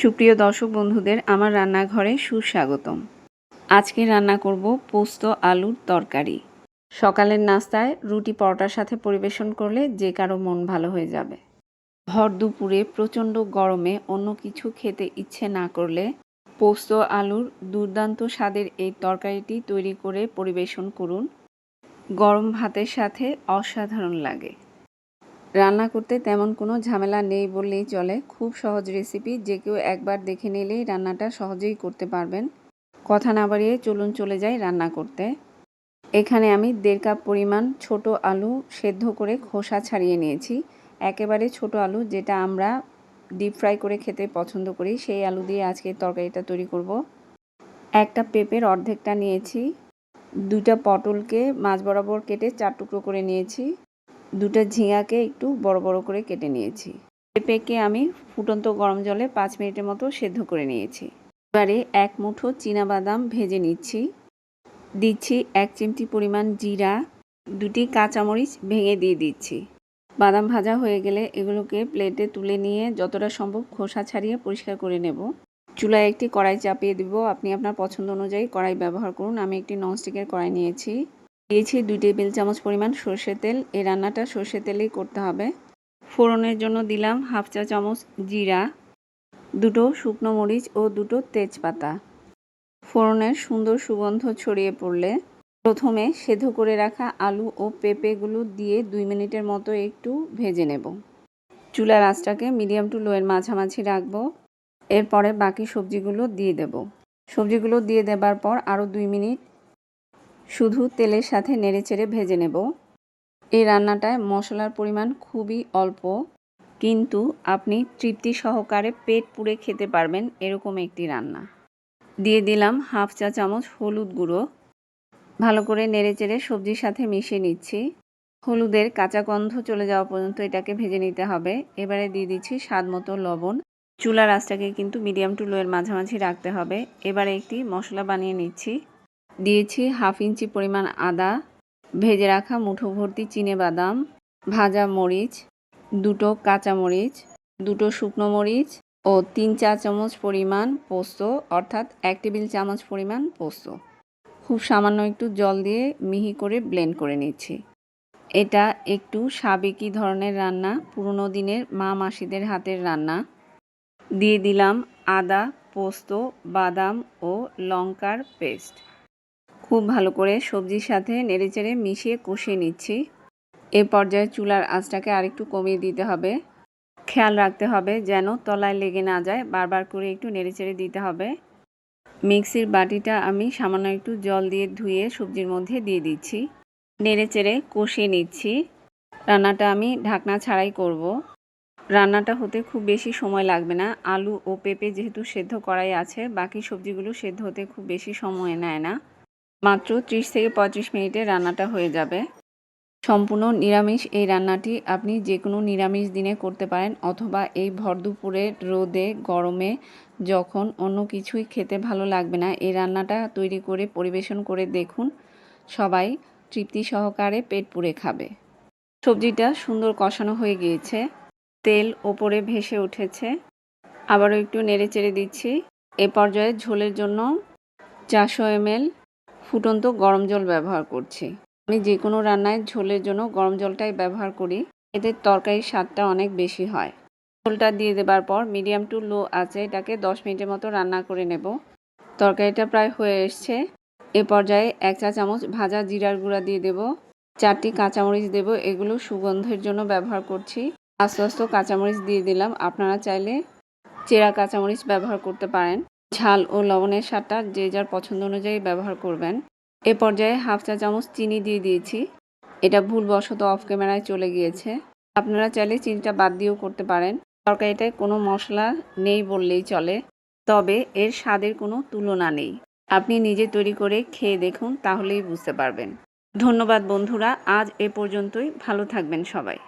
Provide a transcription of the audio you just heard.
সুপ্রিয় দর্শক বন্ধুদের, আমার রান্নাঘরে সুস্বাগতম। আজকে রান্না করব পোস্ত আলুর তরকারি। সকালের নাস্তায় রুটি পরোটার সাথে পরিবেশন করলে যে কারও মন ভালো হয়ে যাবে। ভর দুপুরে প্রচণ্ড গরমে অন্য কিছু খেতে ইচ্ছে না করলে পোস্ত আলুর দুর্দান্ত স্বাদের এই তরকারিটি তৈরি করে পরিবেশন করুন। গরম ভাতের সাথে অসাধারণ লাগে। রান্না করতে তেমন কোনো ঝামেলা নেই বললেই চলে। খুব সহজ রেসিপি যে কেউ একবার দেখে নিলেই রান্নাটা সহজেই করতে পারবেন। কথা না বাড়িয়ে চলুন চলে যাই রান্না করতে। এখানে আমি দেড় কাপ পরিমাণ ছোট আলু সেদ্ধ করে খোসা ছাড়িয়ে নিয়েছি। একেবারে ছোট আলু যেটা আমরা ডিপ ফ্রাই করে খেতে পছন্দ করি, সেই আলু দিয়ে আজকে তরকারিটা তৈরি করব। একটা পেঁপের অর্ধেকটা নিয়েছি। দুইটা পটলকে মাছ বরাবর কেটে চার টুকরো করে নিয়েছি। দুটো ঝিঙাকে একটু বড় বড় করে কেটে নিয়েছি। পেঁপেকে আমি ফুটন্ত গরম জলে পাঁচ মিনিটের মতো সেদ্ধ করে নিয়েছি। এবারে এক মুঠো বাদাম ভেজে নিচ্ছি। দিচ্ছি এক চিমটি পরিমাণ জিরা, দুটি কাঁচামরিচ ভেঙে দিয়ে দিচ্ছি। বাদাম ভাজা হয়ে গেলে এগুলোকে প্লেটে তুলে নিয়ে যতটা সম্ভব খোসা ছাড়িয়ে পরিষ্কার করে নেব। চুলায় একটি কড়াই চাপিয়ে দিব। আপনি আপনার পছন্দ অনুযায়ী কড়াই ব্যবহার করুন। আমি একটি ননস্টিকের কড়াই নিয়েছি। দিয়েছি দুই টেবিল চামচ পরিমাণ সর্ষে তেল। এই রান্নাটা সর্ষে তেলেই করতে হবে। ফোড়নের জন্য দিলাম হাফ চা চামচ জিরা, দুটো শুকনো মরিচ ও দুটো তেজপাতা। ফোড়নের সুন্দর সুগন্ধ ছড়িয়ে পড়লে প্রথমে সেদ্ধ করে রাখা আলু ও পেঁপেগুলো দিয়ে দুই মিনিটের মতো একটু ভেজে নেব। চুলার আঁচটাকে মিডিয়াম টু লোয়ের মাঝামাঝি রাখব। এরপরে বাকি সবজিগুলো দিয়ে দেব। সবজিগুলো দিয়ে দেবার পর আরও দুই মিনিট শুধু তেলের সাথে নেড়েচেড়ে ভেজে নেব। এই রান্নাটায় মশলার পরিমাণ খুবই অল্প, কিন্তু আপনি তৃপ্তি সহকারে পেট পুড়ে খেতে পারবেন এরকম একটি রান্না। দিয়ে দিলাম হাফ চা চামচ হলুদ গুঁড়ো। ভালো করে নেড়েচেড়ে সবজির সাথে মিশিয়ে নিচ্ছি। হলুদের কাঁচা গন্ধ চলে যাওয়া পর্যন্ত এটাকে ভেজে নিতে হবে। এবারে দিয়ে দিচ্ছি স্বাদ মতো লবণ। চুলার আঁচটাকে কিন্তু মিডিয়াম টু লোয়ের মাঝামাঝি রাখতে হবে। এবারে একটি মশলা বানিয়ে নিচ্ছি। দিয়েছি হাফ ইঞ্চি পরিমাণ আদা, ভেজে রাখা মুঠো ভর্তি চিনে বাদাম, ভাজা মরিচ, দুটো কাঁচা মরিচ, দুটো শুকনো মরিচ ও তিন চা চামচ পরিমাণ পোস্ত, অর্থাৎ এক টেবিল চামচ পরিমাণ পোস্ত। খুব সামান্য একটু জল দিয়ে মিহি করে ব্লেন্ড করে নিচ্ছি। এটা একটু সাবেকি ধরনের রান্না, পুরনো দিনের মা মাসিদের হাতের রান্না। দিয়ে দিলাম আদা, পোস্ত, বাদাম ও লঙ্কার পেস্ট। খুব ভালো করে সবজির সাথে নেড়েচেড়ে মিশিয়ে কষিয়ে নিচ্ছি। এ পর্যায়ে চুলার আঁচটাকে আরেকটু কমিয়ে দিতে হবে। খেয়াল রাখতে হবে যেন তলায় লেগে না যায়, বারবার করে একটু নেড়েচেড়ে দিতে হবে। মিক্সির বাটিটা আমি সামান্য একটু জল দিয়ে ধুয়ে সবজির মধ্যে দিয়ে দিচ্ছি। নেড়েচেড়ে কষিয়ে নিচ্ছি। রান্নাটা আমি ঢাকনা ছাড়াই করব। রান্নাটা হতে খুব বেশি সময় লাগবে না। আলু ও পেঁপে যেহেতু সেদ্ধ করাই আছে, বাকি সবজিগুলো সেদ্ধ হতে খুব বেশি সময় নেয় না। মাত্র ত্রিশ থেকে পঁয়ত্রিশ মিনিটে রান্নাটা হয়ে যাবে। সম্পূর্ণ নিরামিষ এই রান্নাটি আপনি যে কোনো নিরামিষ দিনে করতে পারেন অথবা এই ভর রোদে, গরমে যখন অন্য কিছুই খেতে ভালো লাগবে না, এই রান্নাটা তৈরি করে পরিবেশন করে দেখুন। সবাই তৃপ্তি সহকারে পেট পুড়ে খাবে। সবজিটা সুন্দর কষানো হয়ে গিয়েছে। তেল ওপরে ভেসে উঠেছে। আবারও একটু নেড়ে চেড়ে দিচ্ছি। এ পর্যায়ে ঝোলের জন্য চারশো এমএল ফুটন্ত গরম জল ব্যবহার করছি। আমি যে কোনো রান্নায় ঝোলের জন্য গরম জলটাই ব্যবহার করি। এতে তরকারির স্বাদটা অনেক বেশি হয়। ঝোলটা দিয়ে দেবার পর মিডিয়াম টু লো আছে, এটাকে দশ মিনিটের মতো রান্না করে নেব। তরকারিটা প্রায় হয়ে এসছে। এ পর্যায়ে এক চা চামচ ভাজা জিরার গুঁড়া দিয়ে দেব। চারটি কাঁচামরিচ দেব। এগুলো সুগন্ধের জন্য ব্যবহার করছি। আস্তে আস্তে কাঁচামরিচ দিয়ে দিলাম। আপনারা চাইলে চেরা কাঁচামরিচ ব্যবহার করতে পারেন। ঝাল ও লবণের স্বাদটা যে যার পছন্দ অনুযায়ী ব্যবহার করবেন। এ পর্যায়ে হাফ চা চামচ চিনি দিয়ে দিয়েছি। এটা ভুলবশত অফ ক্যামেরায় চলে গিয়েছে। আপনারা চাইলে চিনিটা বাদ দিয়েও করতে পারেন। তরকারিটায় কোনো মশলা নেই বললেই চলে। তবে এর স্বাদের কোনো তুলনা নেই। আপনি নিজে তৈরি করে খেয়ে দেখুন, তাহলেই বুঝতে পারবেন। ধন্যবাদ বন্ধুরা, আজ এ পর্যন্তই। ভালো থাকবেন সবাই।